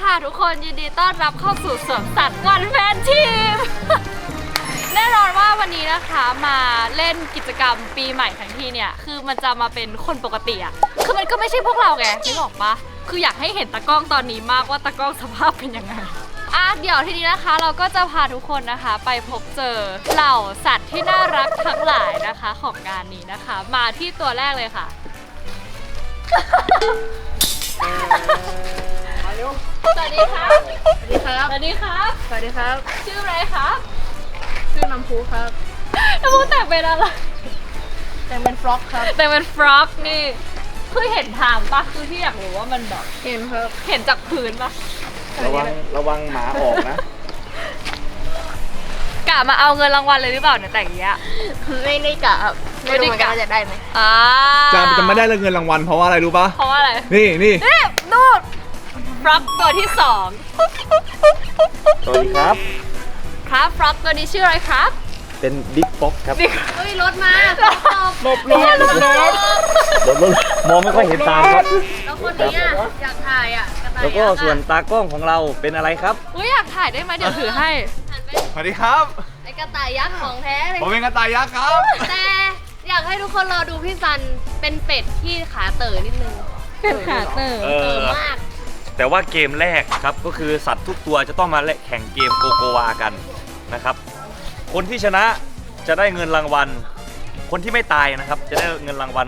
ค่ะทุกคนยินดีต้อนรับเข้าสู่สวนสัตว์วันแฟนทีม แน่นอนว่าวันนี้นะคะมาเล่นกิจกรรมปีใหม่ทั้งทีเนี่ย คือมันจะมาเป็นคนปกติอะคือมันก็ไม่ใช่พวกเราไงนึกออกปะคืออยากให้เห็นตากล้องตอนนี้มากว่าตากล้องสภาพเป็นยังไงอะเดี๋ยวทีนี้นะคะเราก็จะพาทุกคนนะคะ ไปพบเจอเหล่าสัตว์ที่น่ารักทั้งหลายนะคะของงานนี้นะคะ มาที่ตัวแรกเลยค่ะ สวัสดีครับ สวัสดีครับ สวัสดีครับ สวัสดีครับ ชื่ออะไรครับชื่อน้ำพุครับน้ำมูแต่งเป็นอะไร แต่งเป็นฟล็อกครับ แต่งเป็นฟรอกนี่คือเห็นทางปะคือที่อยากรู้ว่ามันแบบเห็นครับ เห็นจากพื้นปะระวังระวังหมาออกนะกะมาเอาเงินรางวัลเลยหรือเปล่าเนี่ยแต่งอย่างเงี้ยไม่ได้กะครับไม่ได้กะรู้เหอนนว่าจะได้ไหมอ่าจะจะไม่ได้เงินรางวัลเพราะว่าอะไรรู้ปะเพราะว่าอะไร นี่นี่นี่ดูด ฟรอกตัวที่สองสวัสดีครับ ครับฟรอกตัวนี้ชื่ออะไรครับเป็นบิ๊กฟ็อกครับนี่เฮ้ยรถมาหลบหลบหลบหลบรถรถมองไม่ค่อยเห็นตามครับ แล้วคนนี้อะอยากถ่ายอะกระต่ายแล้วก็ยัษ์อะส่วนตากล้องของเราเป็นอะไรครับอุ้ยอยากถ่ายได้ไหมเดี๋ยวถือให้หันไปสวัสดีครับไอ้กระต่ายยักษ์ของแท้เลยผมเป็นกระต่ายยักษ์ครับ แต่อยากให้ทุกคนรอดูพี่ซันเป็นเป็ดที่ขาเต๋อนิดนึงเป็นขาเตอร์เอเต๋ออมาก แต่ว่าเกมแรกครับก็คือสัตว์ทุกตัวจะต้องมาแข่งเกมโกโกวากันนะครับ คนที่ชนะจะได้เงินรางวัล คนที่ไม่ตายนะครับ จะได้เงินรางวัล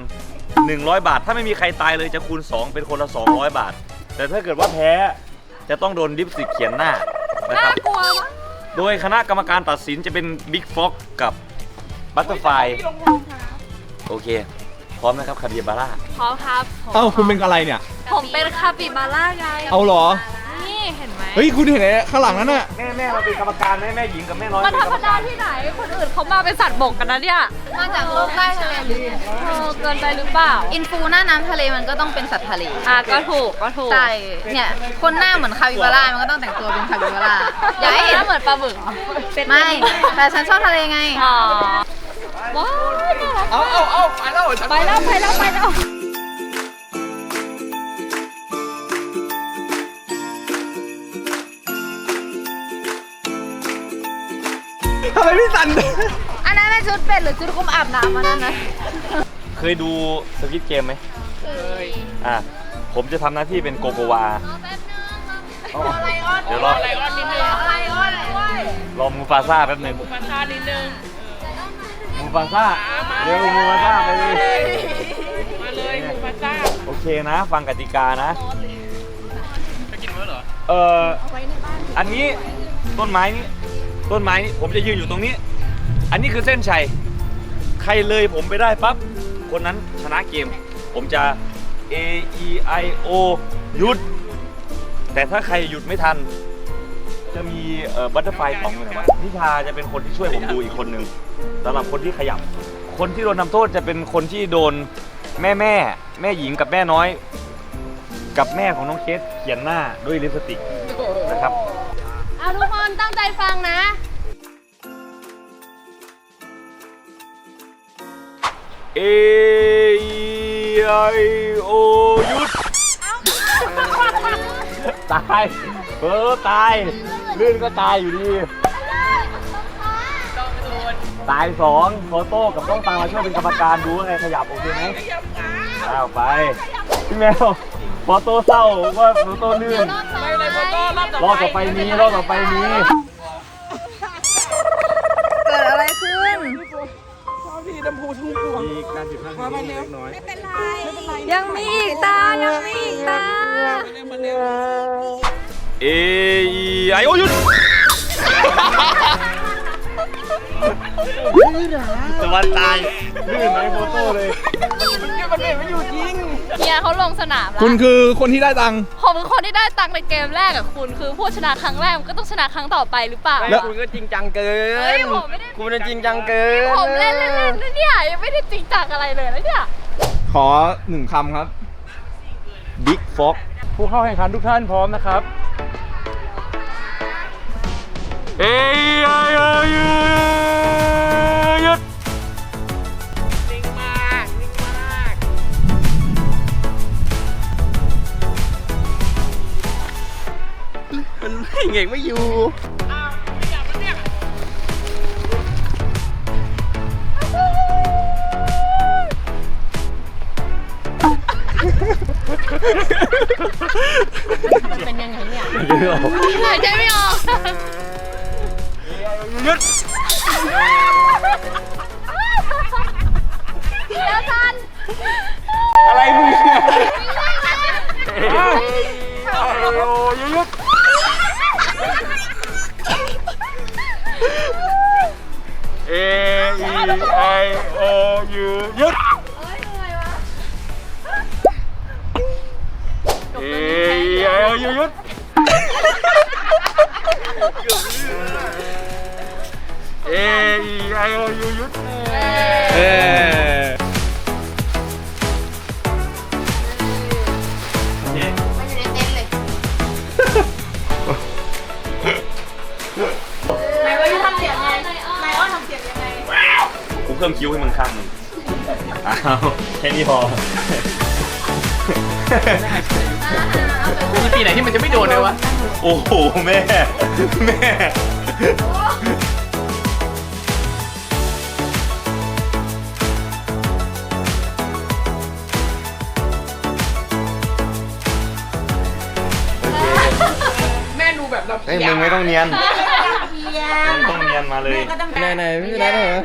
100 บาท ถ้าไม่มีใครตายเลยจะคูณ 2 เป็นคนละ 200 บาท แต่ถ้าเกิดว่าแพ้จะต้องโดนลิปสติกเขียนหน้านะคน่ารับกลัวมากโดยคณะกรรมการตัดสินจะเป็นบิ๊กฟ็อกกับบัตเตอร์ไฟโอเคพ ร้อมนะครับคาบิบาร่าพร้อมครับผมเอ้าคุณเป็นอะไรเนี่ย ผมเป็นคาปิบาร่าไงเอาเหรอ นี่เห็นไหมเฮ้ยคุณเห็นไอ้ข้างหลังนั้นน่ะแม่แม่เราเป็นกรรมการแม่แม่หญิงกับแม่น้อยมันธรรมดาที่ไหน คนอื่นเขามาเป็นสัตว์บกกันนะเนี่ยมาจากโลกใต้ทะเลลึกเออเกินไปหรือเปล่าอินฟูหน้าน้ำทะเลมันก็ต้องเป็นสัตว์ทะเลอะก็ถูกก็ถูกใช่เนี่ยคนหน้าเหมือนคาปิบาร่ามันก็ต้องแต่งตัวเป็นคาปิบาร่าอย่าให้เห็นเหมือนปลาหมึกเหรอไม่แต่ฉันชอบทะเลไง อ๋อ ว้าวน่ารักเอาเอาเอาไปแล้วฉันไปแล้วไปแล้วไปแล้วทำไมพี่สัน อันนั้นน่ะชุดเป็ดหรือชุดคุมอาบน้ำอันนั้นนะเคยดูสกิทเกมไหมอะผมจะทำหน้าที่เป็นโกโกวา เดี๋ยวรอรอมูฟาซ่าแป๊บหนึงมูฟาซ่านิดนึง มูฟาซ่าเร็วมูฟาซ่าไปเลยมาเลยมูฟาซ่าโอเคนะ ฟังกติกานะจะกินเมื่อเหรอเอออันนี้ต้นไม้นี้ต้นไม้นี้ผมจะยืนอยู่ตรงนี้ อันนี้คือเส้นชัยใครเลยผมไปได้ปั๊บคนนั้นชนะเกม ผมจะ A E I O หยุด แต่ถ้าใครหยุดไม่ทัน จะมีเอ่อบัตเตอร์ไฟของอยู่ไหนวะนิชาจะเป็นคนที่ช่วยผมดูอีกคนหนึ่งสำหรับคนที่ขยับ คนที่โดนทำโทษจะเป็นคนที่โดนแม่แม่แม่หญิงกับแม่น้อย กับแม่ของน้องเคสเขียนหน้าด้วยลิปสติกนะครับเอาทุกคนตั้งใจฟังนะ A E I O หยุด ตายเออตาย ลื่นก็ตายอยู่ดีตายสองโฟโต้กับต้องตามมาช่วยเป็นกรรมการดูว่าไงขยับโอเคไหมอ้าวไป พี่แมวโฟโต้เศร้าว่าโฟโต้ลื่นรอบต่อไปนี้รอบต่อไปนี้เกิดอะไรขึ้น มีการผิดพลาดนิดเล็กน้อย ยังมีอีกตา ยังมีอีกตาเอไอโอหยุดตะวันตายลื่นไหมโฟโต้เลยเฮียเขาลงสนามแล้วคุณคือคนที่ได้ตังค์ ผมเป็นคนที่ได้ตังค์ในเกมแรกอะคุณ คือผู้ชนะครั้งแรกมันก็ต้องชนะครั้งต่อไปหรือเปล่า แล้วคุณก็จริงจังเกิเฮ้ยน ผมไม่ได้ คุณน่ะจริงจังเกินผมเล่นเล่นเล่นนะเนี่ยยังไม่ได้จริงจังอะไรเลยนะเนี่ย ขอหนึ่งคำครับ บิ๊กฟ็อกผู้เข้าแข่งขันทุกท่านพร้อมนะครับ เอไอโอหยุดมันเง่งไม่อยู่หายใจไม่ออก แล้วทันอะไรมึงเนี่ยโอ้ยยุดเอไอโอยูยุดเอไอโอยูยุด เอไอโอยูยุดเออไหนว่าจะทำเสียงไงไหนว่าทำเสียงยังไงกูเพิ่มคิ้วให้มึงข้างหนึงอ้าวแค่นี้พอมีปีไหนที่มันจะไม่โดนเลยวะ โอ้โหแม่ แม่แเราเฮ้ยมึงไม่ต้องเนียนไม่ต้องเนียนมาเลยไหนไหนไม่เป็นไรเหรอ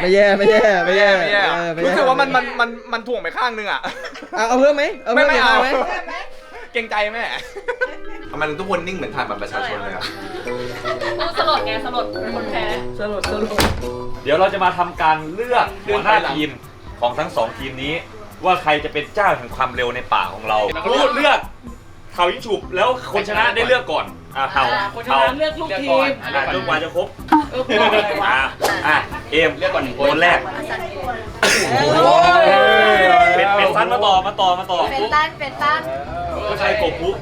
ไม่แย่ไม่แย่ไม่แย่ไม่แย่เออไม่แย่รู้สึกว่ามันมันมันมันถ่วงไปข้างนึงอะเอาเอาเพิ่มไหมเอาไม่เพิ่มไม่อีกเอาไหมเกรงใจแม่ทำไมทุกคนนิ่งเหมือนถ่ายบัตรประชาชนเลยครับกูสลดไงสลดเป็นคนแพ้เดี๋ยวเราจะมาทำการเลือกหัวหน้าทีมของทั้งสองทีมนี้ ว่าใครจะเป็นเจ้าแห่งความเร็วในป่าของเราพูดเลือก เขายิงฉุบแล้วคนชนะได้เลือกก่อนอ่าเขาเขาเลือกลูกทีมอ่าจนกว่าจะครบอ่าอ่าเอมเลือกก่อนคนแรกเป็นเป็นซันมาต่อมาต่อมาต่อเป็นต้านเป็นต้านผู้ชายกบปุ๊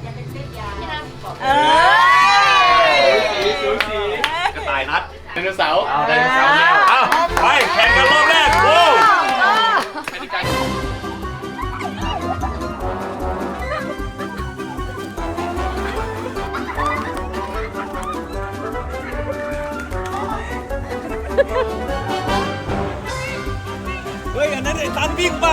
กระต่ายนัดไดโนเสาร์เอาได้สาวแมวเอาไปแข่งกันรอบแรกโว้วเฮ้ยอันนั้นไอ้ ตันวิ่งเ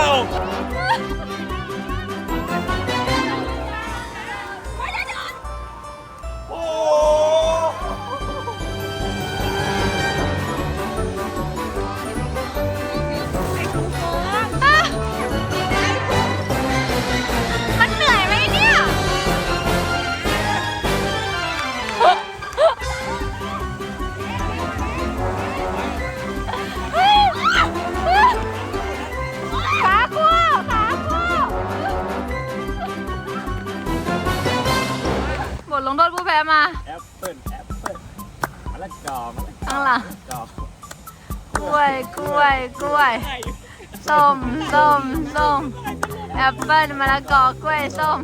ปเปิ้ลมะละกอกล้วยส้ม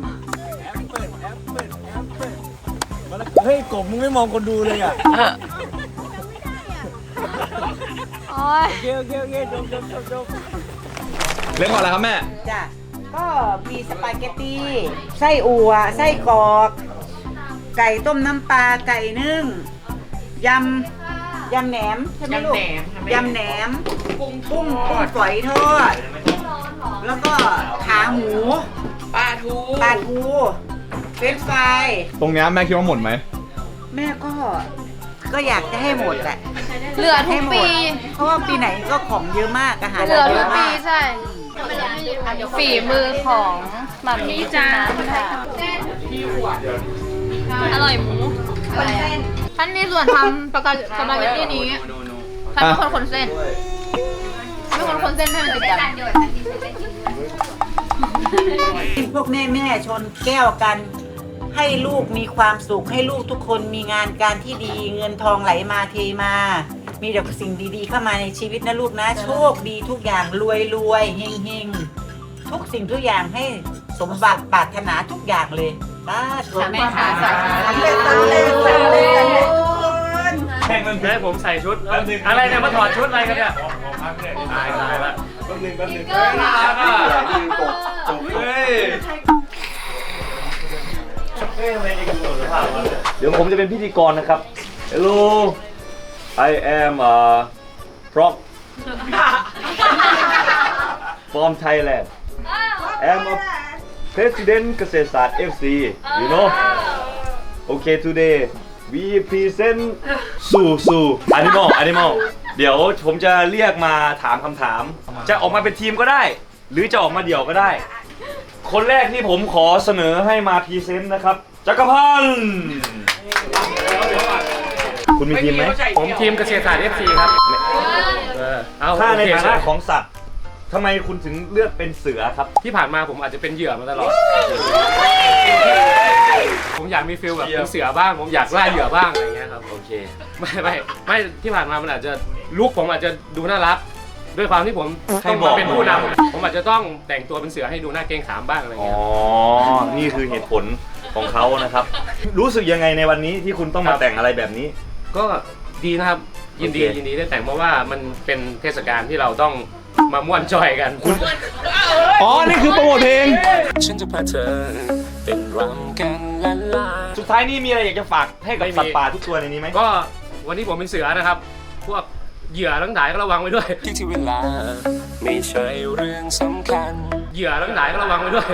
แอปเปิ้ลแอปเปิ้ลแอปเปิ้ลมะละกอเฮ้ยกบมึงไม่มองคนดูเลยอะโอ้ยโอเคโอเคโอเคจบจบจบจบเล่นก่อนแล้วครับแม่ จ้ะก็มีสปาเกตตี้ไส้อั่วไส้กรอก ไก่ต้มน้ำปลาไก่นึ่งยำยำแหนมใช่ไหมลูกยำแหนมกุ้งกุ้งฝอยทอด แล้วก็ขาหมูปลาทูปลาทูเฟรนช์ฟรายตรงเนี้ยแม่คิดว่าหมดไหม แม่ก็ก็อยากจะให้หมดแหละเหลือทุให้กหมปี ดเพราะว่าปีไหนก็ของเยอะมากอาหารเหลือเยทุกอะปีมากใช่ ฝีมือของหมัมมี่จ้าค่ะอร่อยหมูท่านมีส่วนทำประกาศสปาเกตตี้นี้ท่านเป็นคนคนเส้น ท่านเป็นคนคนเส้นให้มันติดกันพวกแม่แม่ๆชนแก้วกัน ให้ลูกมีความสุข ให้ลูกทุกคนมีงานการที่ดี เงินทองไหลมาเทมา มีแต่สิ่งดีๆ เข้ามาในชีวิตนะลูกนะ โชคดีทุกอย่างรวยรวยๆเฮงเฮงๆทุกสิ่งทุกอย่างให้สมบัติปรารถนาทุกอย่างเลยบ้าถูกแม่ค่ะสาธุ สำเร็จสำเร็จสำเร็จสำเร็จทุกคน แข่งกันให้ผมใส่ชุด อะไรเนี่ยมาถอดชุดอะไรกันเนี่ย ตายตายละแป๊บนึงแป๊บนึงเฮ้ยน่ารักอะเฮ้ยเดี๋ยวผมจะเป็นพิธีกรนะครับ Hello I am uh from from Thailand I'm a president เกษตรศาสตร์ FC you know Okay today we present สู่สู่ animal animal เดี๋ยวผมจะเรียกมาถามคำถาม จะออกมาเป็นทีมก็ได้ หรือจะออกมาเดี่ยวก็ได้ คนแรกที่ผมขอเสนอให้มาพรีเซนต์นะครับจักรพันธ์คุณมีทีมไหมผมทีมเกษตรศาสตร์ FC ครับเออเอาถ้าในโอเคฐานะของสัตว์ทำไมคุณถึงเลือกเป็นเสือครับ ที่ผ่านมาผมอาจจะเป็นเหยื่อมาตลอด ผมอยากมีฟิลแบบเป็นเสือบ้าง ผมอยากล่าเหยื่อบ้างอะไรเงี้ยครับ โอเคไม่ไม่ไม่ที่ผ่านมามันอาจจะลุกผมอาจจะดูน่ารัก ด้วยความที่ผมใครต้องบอมากเป็นผู้นำผมอาจจะต้องแต่งตัวเป็นเสือให้ดูน่าเกรงขามบ้างอะไรอ๋อ เงี้ย นี่คือเหตุผลของเขานะครับ รู้สึกยังไงในวันนี้ที่คุณต้องมาแต่งอะไรแบบนี้ ก็ดีนะครับ ยินดีโอเค ยินดีได้แต่งเพราะว่ามันเป็นเทศกาลที่เราต้องมาม่วนจอยกันคุณอ๋อ นี่คือโปรโมทเพลง ฉันจะพาเธอ เป็นรำกันละลาสุดท้ายนี่มีอะไรอยากจะฝากให้กับไม่มี สัตว์ป่าทุกตัวในนี้ไหมก็วันนี้ผมเป็นเสือนะครับ พวกเหยื่อทั้งหลายก็ระวังไว้ด้วย ที่ที่เวลา ไม่ใช่เรื่องสำคัญ เหยื่อทั้งหลายก็ระวังไว้ด้วย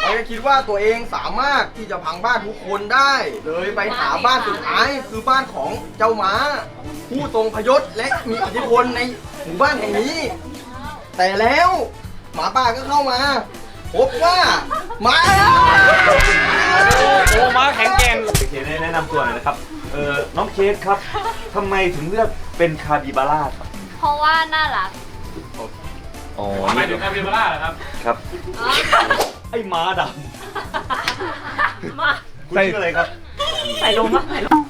เขาจะคิดว่าตัวเองสามารถที่จะพังบ้านทุกคนได้ เลยไปหาบ้านสุดท้ายคือบ้านของเจ้าหมา ผู้ทรงพยศและมีอิทธิพลในหมู่บ้านแห่งนี้ แต่แล้วหมาป่าก็เข้ามา พบว่าหมาโอ้มาแข็งแกร่งโอเคแนะนำตัวหน่อยนะครับ เออน้องเคสครับทำไมถึงเลือกเป็นคาบิบาร่าครับเพราะว่าน่ารักอ๋อหมายถึงคาปิบาร่าเหรอครับ ครับ ไอ้ม้าดมาำคุณชื่ออะไรครับ ใส่ลงมาใส่ลง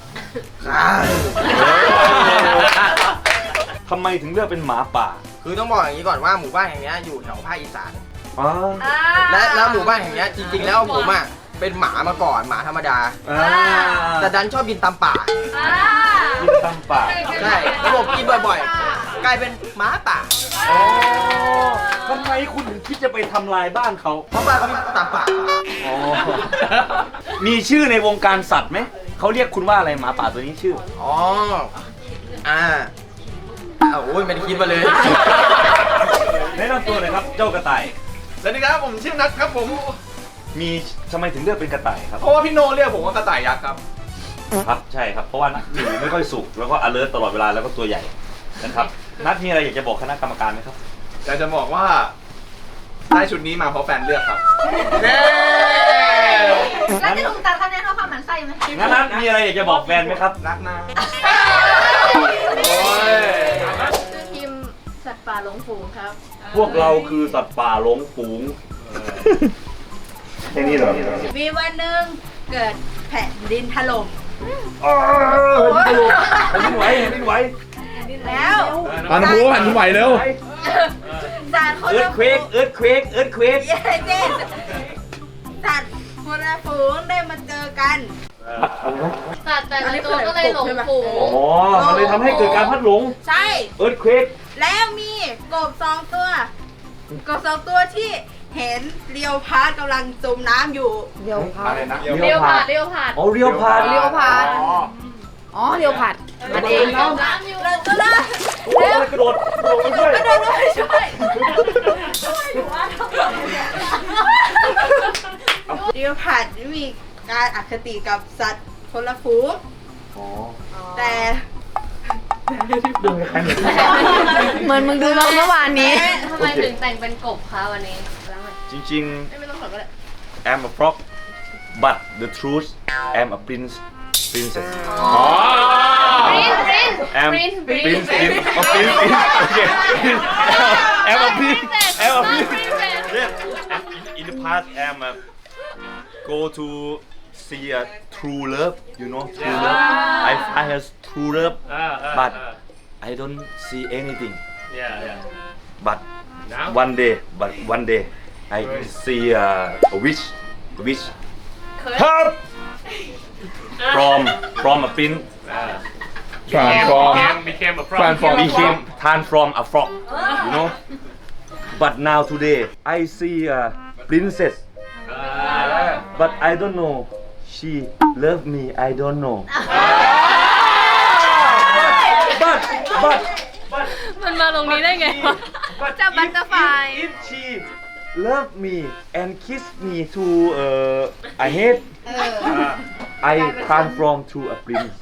ทำไมถึงเลือกเป็นหมาป่า คือต้องบอกอย่างนี้ก่อนว่าหมู่บ้านแห่งนี้อยู่แถวภาคอีสาน อ๋อและแล้วหมู่บ้านแห่งนี้จริง ๆ แล้วผมอะเป็นหมามาก่อนหมาธรรมดา อ่าแต่ดันชอบบินตามป่ากินตำป่าใช่ระบบกินบ่อยๆ กลายเป็นหมาป่าอ๋อทำไมคุณถึงคิดจะไปทำลายบ้านเขาเพราะว่าเขาบินตามป่า อ๋อมีชื่อในวงการสัตว์ไหม เขาเรียกคุณว่าอะไรหมาป่าตัวนี้ชื่อ อ๋อ อ่าอ้าวโอ้ยไม่ได้คิดมาเลย แนะนำตัวหน่อยครับ เจ้ากระต่าย สวัสดีครับผมชื่อนัทครับผม มีทำไมถึงเลือกเป็นกระต่ายครับ เพราะว่าพี่โนเรียกผมว่ากระต่ายยักษ์ครับ ครับ ใช่ครับ เพราะว่านัทอยู่ไม่ค่อยสุขแล้วก็ alert ตลอดเวลา แล้วก็ตัวใหญ่นะครับ นัทมีอะไรอยากจะบอกคณะกรรมการไหมครับ อยากจะบอกว่าได้ชุดนี้มาเพราะแฟนเลือกครับเย้แล้วจะถูกตัดคะแนนเพราะความหมันไส้ไหมงั้นนัทมีอะไรอยากจะบอกแฟนไหมครับ รักนะ ป่าหลงฝูงครับพวกเราคือสัตว์ป่าหลงฝูงแค่นี้เหรอมีวันหนึ่งเกิดแผ่นดินถล่มแผ่นดินไหวแผ่นดินไหวแล้วปานภูแผ่นดินไหวเร็วสารคนเอิร์ละธเควกเอิร์ธเควกเอิร์ธเควกเย้เจ๊สัตว์คนละฝูงได้มาเจอกัน สัตว์แต่ละตัวก็เลยหลงฝูงอ๋อมันเลยทำให้เกิดการพัดหลง ใช่ เอิร์ธเควก แล้วมีกบสองตัว กบสองตัวที่เห็นเรียวพาร์ดกำลังจมน้ำอยู่อะไรนะเรีเรียยววผ่าผ่านนเรียวผ่านอ๋อเรียวผ่านเรียวผ่านอ๋ออ๋อเรียวผัดมันเองเนาะน้ำอยู่เราก็เลยโอ้ยกระโดดกระโดดไปด้วยกระโดดลงไปช่วยเรียวผัดมีการอคติกับสัตว์คนละฝูง อ๋อแต่เหมือนมึงดูเราเมื่อวานนี้ทำไมถึงแต่งเป็นกบคะวันนี้จริงๆ I'm a frog but the truth I'm a prince princess ปรินปริน I'm ปรินปริน prince prince oh prince prince okay I'm a prince I'm a prince yes and in, in the past I'm a go to see a true love you know true love ah. I I has true love Ah, ah, ah. but ah. I don't see anything yeah, yeah. but Now? one day but one day I Right. see uh, a wish a wish help ah. from from a pin Ah. Transform. became a problem. Transform. became transform a frog you know but now today I see a princess Ah. but I don't know she love me I don't know but but but มันมาตรงนี้ได้ไงวะ but จะ if- butterfly if, if she love me and kiss me to uh, I hate I transform to a prince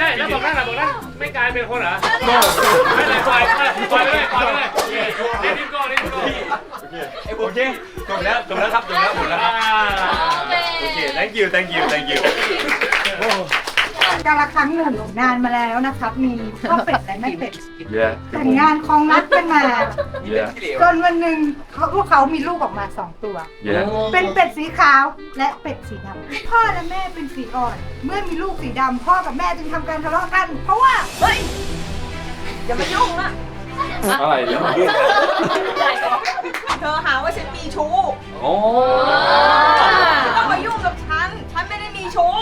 ใช่แล้วบอกนั่นแหละบอกนั่นไม่กลายเป็นคนเหรอไม่เลยปล่อยปล่อยปล่อยไปเลยปล่อยไปเลยเล่นดิมก่อนเล่นดิมก่อนโอเคจบแล้วจบแล้วครับจบแล้วหมดแล้วครับโอเค thank you thank you thank you กาละครั้งหนึ่งนานมาแล้วนะครับ มีพ่อเป็ดและแม่เป็ด yeah แต่งงานคลองรักกันมา yeah จนวันหนึ่งเขาพวกเขามีลูกออกมาสองตัว yeah เป็นเป็ดสีขาวและเป็ดสีดำพ่อและแม่เป็นสีอ่อน เมื่อมีลูกสีดำพ่อกับแม่จึงทำการทะเลาะกัน เพราะว่าเฮ้ยอย่ามายุ่งอะอะไรเนี่ยเธอหาว่าฉันมีชู้โอ้ไม่ต้องมายุ่งกับฉัน ฉันไม่ได้มีชู้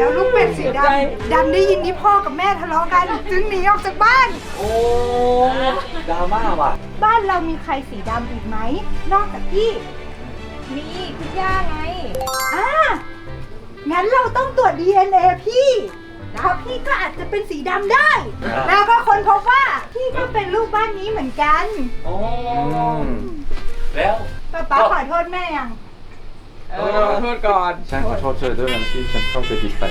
แล้วลูกเป็ดสีดำดันได้ยินที่พ่อกับแม่ทะเลาะกันจึงหนีออกจากบ้าน โอ้ดราม่าว่ะ บ้านเรามีใครสีดำอีกไหม นอกจากพี่ มีคุณย่าไง อ่า งั้นเราต้องตรวจ DNA พี่เพราะพี่ก็อาจจะเป็นสีดำได้อ่าแล้วก็คนพบว่าพี่ก็เป็นลูกบ้านนี้เหมือนกัน โอ้ แล้วป้าป๊าขอโทษแม่ยัง ขอโทษก่อน ใช่ขอโทษเธอด้วยนะที่ฉันเข้าใจผิดไป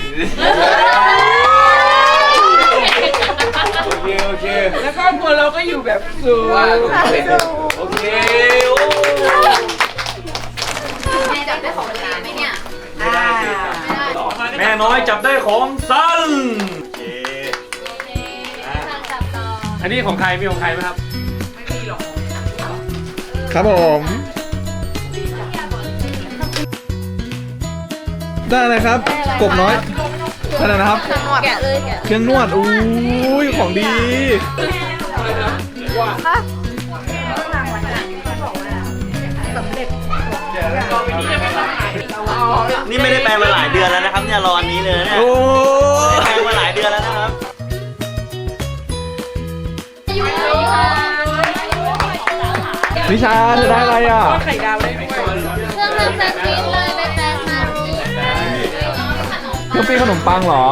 โอเคโอเคแล้วครอบครัวเราก็อยู่แบบสูงโอเคโอ้แม่จับได้ของตัวเองไหมเนี่ยอ่าแม่น้อยจับได้ของสั้นโอเคอันนี้ของใครมีของใครไหมครับ ครับผม ได้เลยครับ กบน้อยได้เลยนะครับ แกะเลยแกะเครื่องนวดอุ้ยของดีนี่ไม่ได้แปลมาหลายเดือนแล้วนะครับเนี่ยรออันนี้เลยนะเนี่ยโอ้แปลมาหลายเดือนแล้วนะครับนิชาเธอได้อะไรอะ เครื่องทำแซนด์วิชเลย เครื่องปิ้งขนมปังเหรอ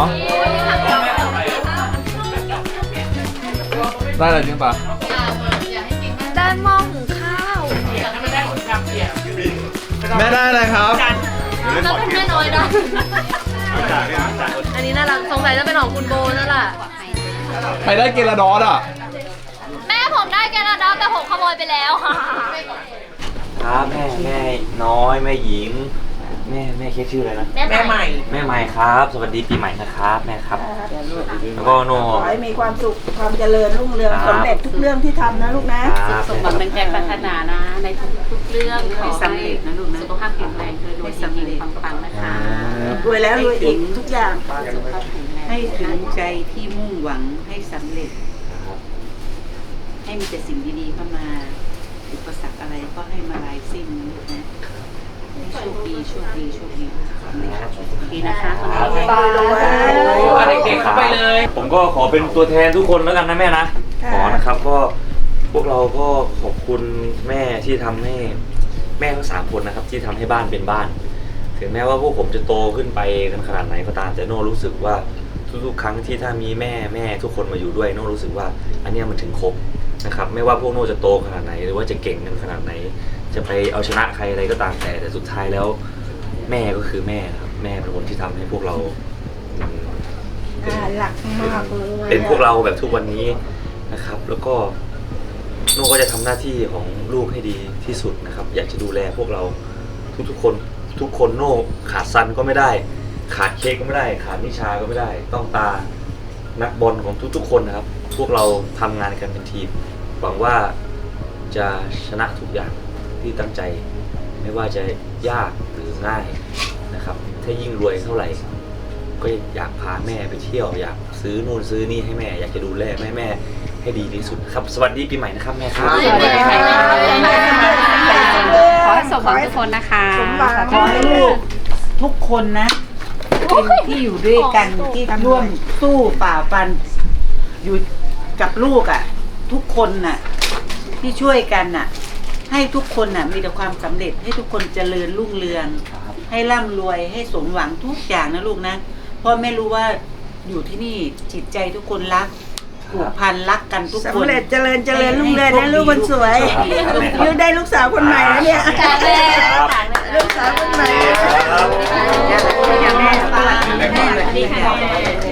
ได้อะไรจริงปะได้หม้อหุงข้าวแม่ได้อะไรครับ แล้วเป็นแม่น้อยด้วยอันนี้น่ารักสงสัยจะเป็นของคุณโบนั่นแหละ ใครได้เกลาดอสอะ แม่ผมได้แกระดาแต่ผมขโมยไปแล้ว ครับแม่แม่น้อยแม่หญิง แม่แม่เคสชื่ออะไรนะ แม่ใหม่แม่ใหม่ครับ สวัสดีปีใหม่นะครับ แม่ครับ แล้วก็โน ขอให้มีความสุขความเจริญรุ่งเรืองครับ สำเร็จทุกเรื่องที่ทำนะลูกนะ ครับสมหวังเป็นแก่พัฒนานะ ในทุกๆเรื่องขอให้สุขภาพแข็งแรงคือรวยสำเร็จปังๆนะคะรวยแล้วรวยอีกทุกอย่าง สุขภาพแข็งแรงให้ถึงใจที่มุ่งหวังให้สำเร็จ ให้มีแต่สิ่งดีๆเข้ามา อุปสรรคอะไรก็ให้มาลายสิ้นนะลูกนะให้ โชคดีโชคดีโชคดีสำเร็จดีนะคะคนนี้เด็กๆเข้าไปเลย ผมก็ขอเป็นตัวแทนทุกคนแล้วกันนะแม่นะ ขอนะครับก็พวกเราก็ขอบคุณแม่ที่ทำให้แม่ทั้งสามคนนะครับ ที่ทำให้บ้านเป็นบ้าน ถึงแม้ว่าพวกผมจะโตขึ้นไปกันขนาดไหนก็ตามแต่โน่รู้สึกว่าทุกๆ ครั้งที่ถ้ามีแม่แม่ทุกคนมาอยู่ด้วยโน่รู้สึกว่าอันเนี้ยมันถึงครบนะครับ ไม่ว่าพวกโน่จะโตขนาดไหน หรือว่าจะเก่งกันขนาดไหน จะไปเอาชนะใครอะไรก็ตามแต่แต่สุดท้ายแล้ว แม่ก็คือแม่นะครับแม่เป็นคนที่ทำให้พวกเราอืมเป็นหลักมากเลยเป็นพวกเราแบบทุกวันนี้นะครับ แล้วก็โน่ก็จะทำหน้าที่ของลูกให้ดีที่สุดนะครับ อยากจะดูแลพวกเราทุกๆคนทุกคนโน่ขาดซันก็ไม่ได้ ขาดเค้กก็ไม่ได้ ขาดนิชาก็ไม่ได้ ต้องตานักบอลของทุกๆคนนะครับ พวกเราทำงานกันเป็นทีมหวังว่าจะชนะทุกอย่าง ที่ตั้งใจไม่ว่าจะยากหรือง่ายนะครับ ถ้ายิ่งรวยเท่าไหร่ ก็อยากพาแม่ไปเที่ยวอยากซื้อนู่นซื้อนี่ให้แม่ อยากจะดูแลแม่แม่ให้ให้ดีที่สุดครับ สวัสดีปีใหม่นะครับแม่ครับ ขอให้สมหวังทุกคนนะคะสมหวัง ขอให้ลูกทุกคนนะเป็นที่อยู่ด้วยกันที่ร่วมสู้ฝ่าฟัน อยู่กับลูกอะ ทุกคนน่ะ ที่ช่วยกันน่ะ ให้ทุกคนน่ะมีแต่ความสำเร็จให้ทุกคนเจริญรุ่งเรืองให้ร่ำรวยให้สมหวังทุกอย่างนะลูกนะเพราะแม่รู้ว่าอยู่ที่นี่จิตใจทุกคนรักผูกพันรักกันทุกคนสำเร็จเจริญเจริญรุ่งเรืองนะลูกคนสวยครับยูได้ลูกสาวคนใหม่แล้วเนี่ยลูกสาวคนใหม่อย่างแม่สวัสดีแม่สวัสดีค่ะ